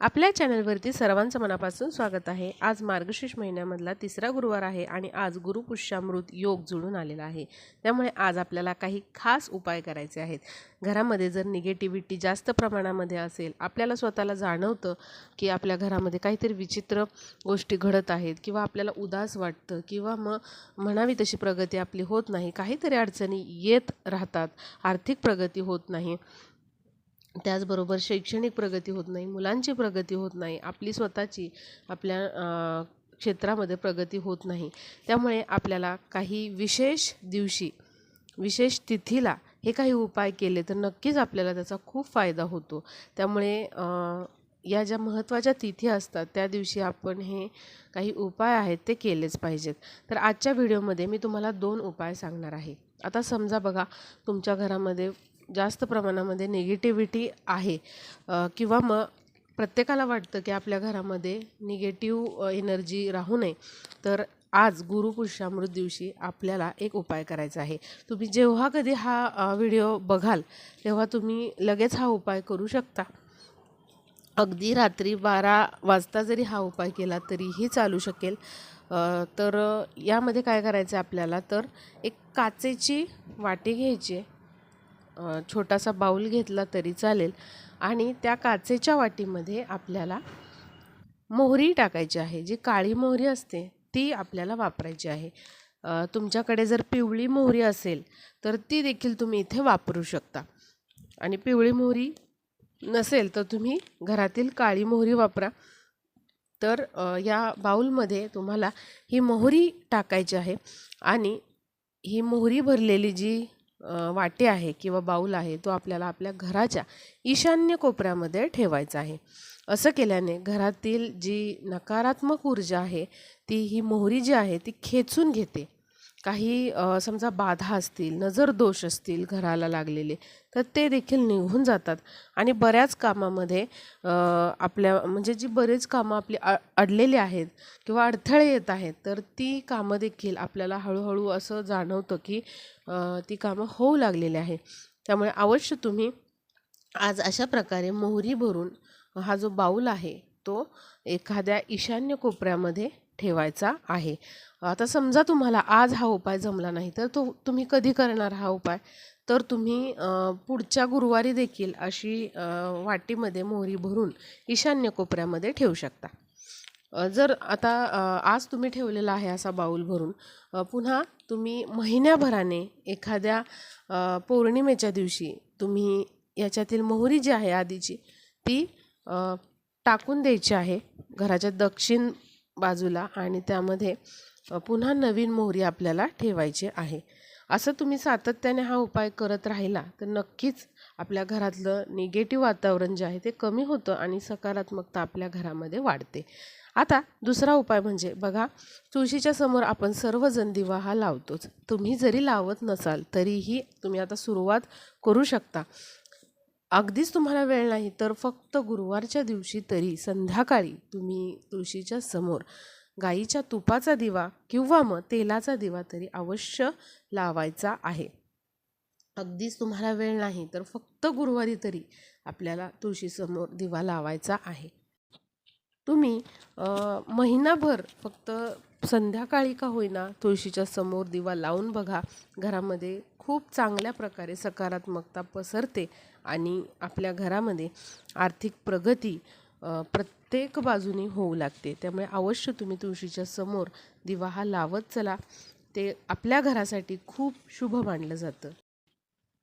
आपल्या चॅनलवरती सर्वांचं मनापासून स्वागत आहे. आज मार्गशीर्ष महिन्यामधला तिसरा गुरुवार आहे आणि आज गुरुपुष्यामृत योग जुळून आलेला आहे. त्यामुळे आज आपल्याला काही खास उपाय करायचे आहेत. घरामध्ये जर निगेटिव्हिटी जास्त प्रमाणामध्ये असेल आपल्याला स्वतःला जाणवतं की आपल्या घरामध्ये काहीतरी विचित्र गोष्टी घडत आहेत किंवा आपल्याला उदास वाटतं किंवा मग म्हणावी तशी प्रगती आपली होत नाही काहीतरी अडचणी येत राहतात आर्थिक प्रगती होत नाही. त्याचबरोबर शैक्षणिक प्रगती होत नाही मुलांची प्रगती होत नाही आपली स्वतःची आपल्या क्षेत्रामध्ये प्रगती होत नाही. त्यामुळे आपल्याला काही विशेष दिवशी विशेष तिथीला हे काही उपाय केले तर नक्कीच आपल्याला त्याचा खूप फायदा होतो. त्यामुळे या ज्या महत्त्वाच्या तिथी असतात त्या दिवशी आपण हे काही उपाय आहेत ते केलेच पाहिजेत. तर आजच्या व्हिडिओमध्ये मी तुम्हाला दोन उपाय सांगणार आहे. आता समजा बघा तुमच्या घरामध्ये जास्त प्रमाणामध्ये निगेटिव्हिटी आहे. किंवा मग प्रत्येकाला वाटतं की आपल्या घरामध्ये निगेटिव्ह एनर्जी राहू नये. तर आज गुरुपुरुषामृत दिवशी आपल्याला एक उपाय करायचा आहे. तुम्ही जेव्हा कधी हा व्हिडिओ बघाल तेव्हा तुम्ही लगेच हा उपाय करू शकता. अगदी रात्री बारा वाजता जरी हा उपाय केला तरीही चालू शकेल. तर यामध्ये काय करायचं आहे आपल्याला? तर एक काचेची वाटी घ्यायची आहे. छोटासा बाऊल घेतला तरी चालेल. आणि त्या काचेच्या वाटीमध्ये आपल्याला मोहरी टाकायची आहे. जी काळी मोहरी असते ती आपल्याला वापरायची आहे. तुमच्याकडे जर पिवळी मोहरी असेल तर ती देखील तुम्ही इथे वापरू शकता. आणि पिवळी मोहरी नसेल तर तुम्ही घरातील काळी मोहरी वापरा. तर या बाऊलमध्ये तुम्हाला ही मोहरी टाकायची आहे. आणि ही मोहरी भरलेली जी वाटी आहे किंवा बाऊल आहे तो आपल्याला आपल्या घराच्या ईशान्य कोपऱ्यामध्ये ठेवायचा आहे. असं केल्याने घरातील जी नकारात्मक ऊर्जा आहे ती ही मोहरी जी आहे ती खेचून घेते. काही समजा बाधा असतील नजर दोष असतील घराला लागलेले तर ते देखील निघून जातात. आणि बऱ्याच कामामध्ये आपल्या म्हणजे जी बरेच कामं आपली अ अडलेली आहेत किंवा अडथळे येत आहेत तर ती कामं देखील आपल्याला हळूहळू असं जाणवतं की ती कामं होऊ लागलेली आहे त्यामुळे अवश्य तुम्ही आज अशा प्रकारे मोहरी भरून हा जो बाऊल आहे तो एखाद्या ईशान्य कोपऱ्यामध्ये ठेवायचा आहे. आता समजा तुम्हाला आज हा उपाय जमला नाही तर तो तुम्ही कधी करणार हा उपाय? तर तुम्ही पुढच्या गुरुवारी देखील अशी वाटीमध्ये मोहरी भरून ईशान्य कोपऱ्यामध्ये ठेवू शकता. जर आता आज तुम्ही ठेवलेला आहे असा बाऊल भरून पुन्हा तुम्ही महिन्याभराने एखाद्या पौर्णिमेच्या दिवशी तुम्ही याच्यातील मोहरी जी आहे आधीची ती टाकून द्यायची आहे. घराच्या दक्षिण बाजूला आणि त्यामध्ये पुन्हा नवीन मोहरी आपल्याला ठेवायची आहे. असं तुम्ही सातत्याने हा उपाय करत राहिला तर नक्कीच आपल्या घरातलं निगेटिव्ह वातावरण जे आहे ते कमी होतं आणि सकारात्मकता आपल्या घरामध्ये वाढते. आता दुसरा उपाय म्हणजे बघा तुळशीच्या समोर आपण सर्वजण दिवा हा लावतोच. तुम्ही जरी लावत नसाल तरीही तुम्ही आता सुरुवात करू शकता. अगदीच तुम्हाला वेळ नाही तर फक्त गुरुवारच्या दिवशी तरी संध्याकाळी तुम्ही तुळशीच्या समोर गाईच्या तुपाचा दिवा किंवा मग तेलाचा दिवा तरी अवश्य लावायचा आहे. अगदीच तुम्हाला वेळ नाही तर फक्त गुरुवारी तरी आपल्याला तुळशीसमोर दिवा लावायचा आहे. तुम्ही महिनाभर फक्त संध्याकाळी का होईना तुळशीच्या समोर दिवा लावून बघा. घरामध्ये खूप चांगल्या प्रकारे सकारात्मकता पसरते आणि आपल्या घरामध्ये आर्थिक प्रगती प्रत्येक बाजूनी होऊ लागते. त्यामुळे अवश्य तुम्ही तुळशीच्या समोर दिवा हा लावत चला. ते आपल्या घरासाठी खूप शुभ मानलं जातं.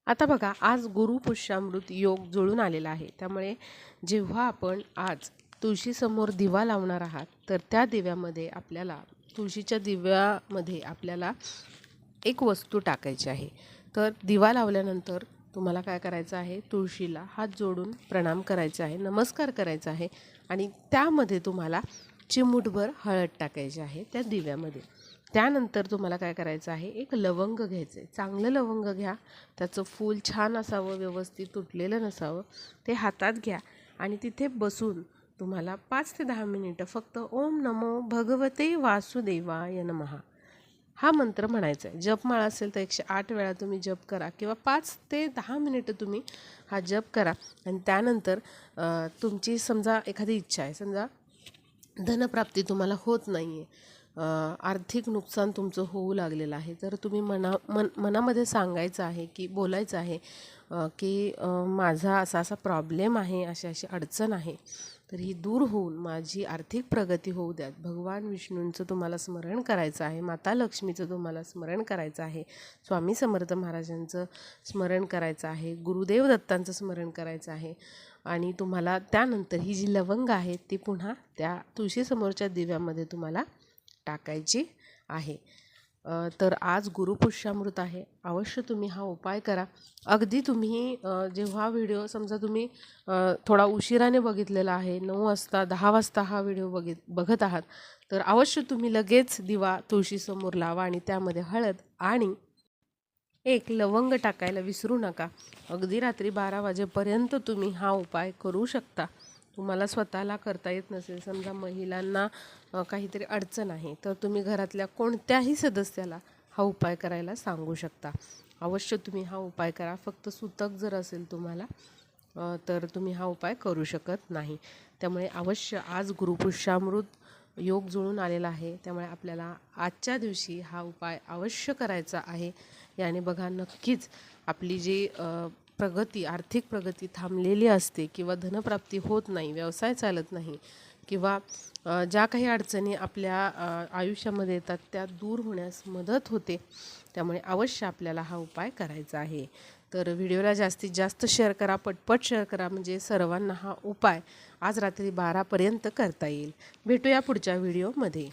आता बघा आज गुरुपुष्यामृत योग जुळून आलेला आहे. त्यामुळे जेव्हा आपण आज तुळशीसमोर दिवा लावणार आहात तर त्या दिव्यामध्ये आपल्याला तुळशीच्या दिव्यामध्ये आपल्याला एक वस्तू टाकायची आहे. तर दिवा लावल्यानंतर तुम्हाला काय करायचं आहे? तुळशीला हात जोडून प्रणाम करायचा आहे नमस्कार करायचा आहे आणि त्यामध्ये तुम्हाला चिमूटभर हळद टाकायची आहे त्या दिव्यामध्ये. त्यानंतर तुम्हाला काय करायचं आहे? एक लवंग घ्यायचं. आहे चांगलं लवंग घ्या. त्याचं फूल छान असावं व्यवस्थित तुटलेलं नसावं. ते हातात घ्या आणि तिथे बसून तुम्हाला पाच ते दहा मिनिटं फक्त ओम नमो भगवते वासुदेवाय नमहा हा मंत्र म्हणायचा आहे जपमाळा असेल तर एकशे आठ वेळा तुम्ही जप करा किंवा पाच ते दहा मिनिटं तुम्ही हा जप करा. आणि त्यानंतर तुमची समजा एखादी इच्छा आहे समजा धनप्राप्ती तुम्हाला होत नाही आहे आर्थिक नुकसान तुमचं होऊ लागलेलं आहे तर तुम्ही मना मन मनामध्ये सांगायचं आहे की बोलायचं आहे की माझा असा असा प्रॉब्लेम आहे अशी अशी अडचण आहे तर ही दूर होऊन माझी आर्थिक प्रगती होऊ द्यात. भगवान विष्णूंचं तुम्हाला स्मरण करायचं आहे. माता लक्ष्मीचं तुम्हाला स्मरण करायचं आहे. स्वामी समर्थ महाराजांचं स्मरण करायचं आहे. गुरुदेव दत्तांचं स्मरण करायचं आहे. आणि तुम्हाला त्यानंतर ही जी लवंग आहे ती पुन्हा त्या तुळशीसमोरच्या दिव्यामध्ये तुम्हाला टाकायची आहे. तर आज गुरुपुष्यामृत आहे. अवश्य तुम्ही हा उपाय करा. अगदी तुम्ही जेव्हा व्हिडिओ समजा तुम्ही थोडा उशिराने बघितलेला आहे नऊ वाजता दहा वाजता हा व्हिडिओ बघित बघत आहात तर अवश्य तुम्ही लगेच दिवा तुळशीसमोर लावा आणि त्यामध्ये हळद आणि एक लवंग टाकायला विसरू नका. अगदी रात्री बारा वाजेपर्यंत तुम्ही हा उपाय करू शकता. तुम्हाला स्वतःला करता येत नसेल समजा महिलांना काहीतरी अडचण आहे तर तुम्ही घरातल्या कोणत्याही सदस्याला हा उपाय करायला सांगू शकता. अवश्य तुम्ही हा उपाय करा. फक्त सुतक जर असेल तुम्हाला तर तुम्ही हा उपाय करू शकत नाही. त्यामुळे अवश्य आज गुरुपुष्यामृत योग जुळून आलेला आहे. त्यामुळे आपल्याला आजच्या दिवशी हा उपाय अवश्य करायचा आहे. याने बघा नक्कीच आपली जी प्रगती आर्थिक प्रगती थांबलेली असते किंवा धनप्राप्ती होत नाही व्यवसाय चालत नाही किंवा ज्या काही अडचणी आपल्या आयुष्यामध्ये येतात त्या दूर होण्यास मदत होते त्यामुळे अवश्य आपल्याला हा उपाय करायचा आहे. तर व्हिडिओला जास्तीत जास्त शेअर करा पटपट शेअर करा म्हणजे सर्वांना हा उपाय आज रात्री बारापर्यंत करता येईल. भेटूया पुढच्या व्हिडिओमध्ये.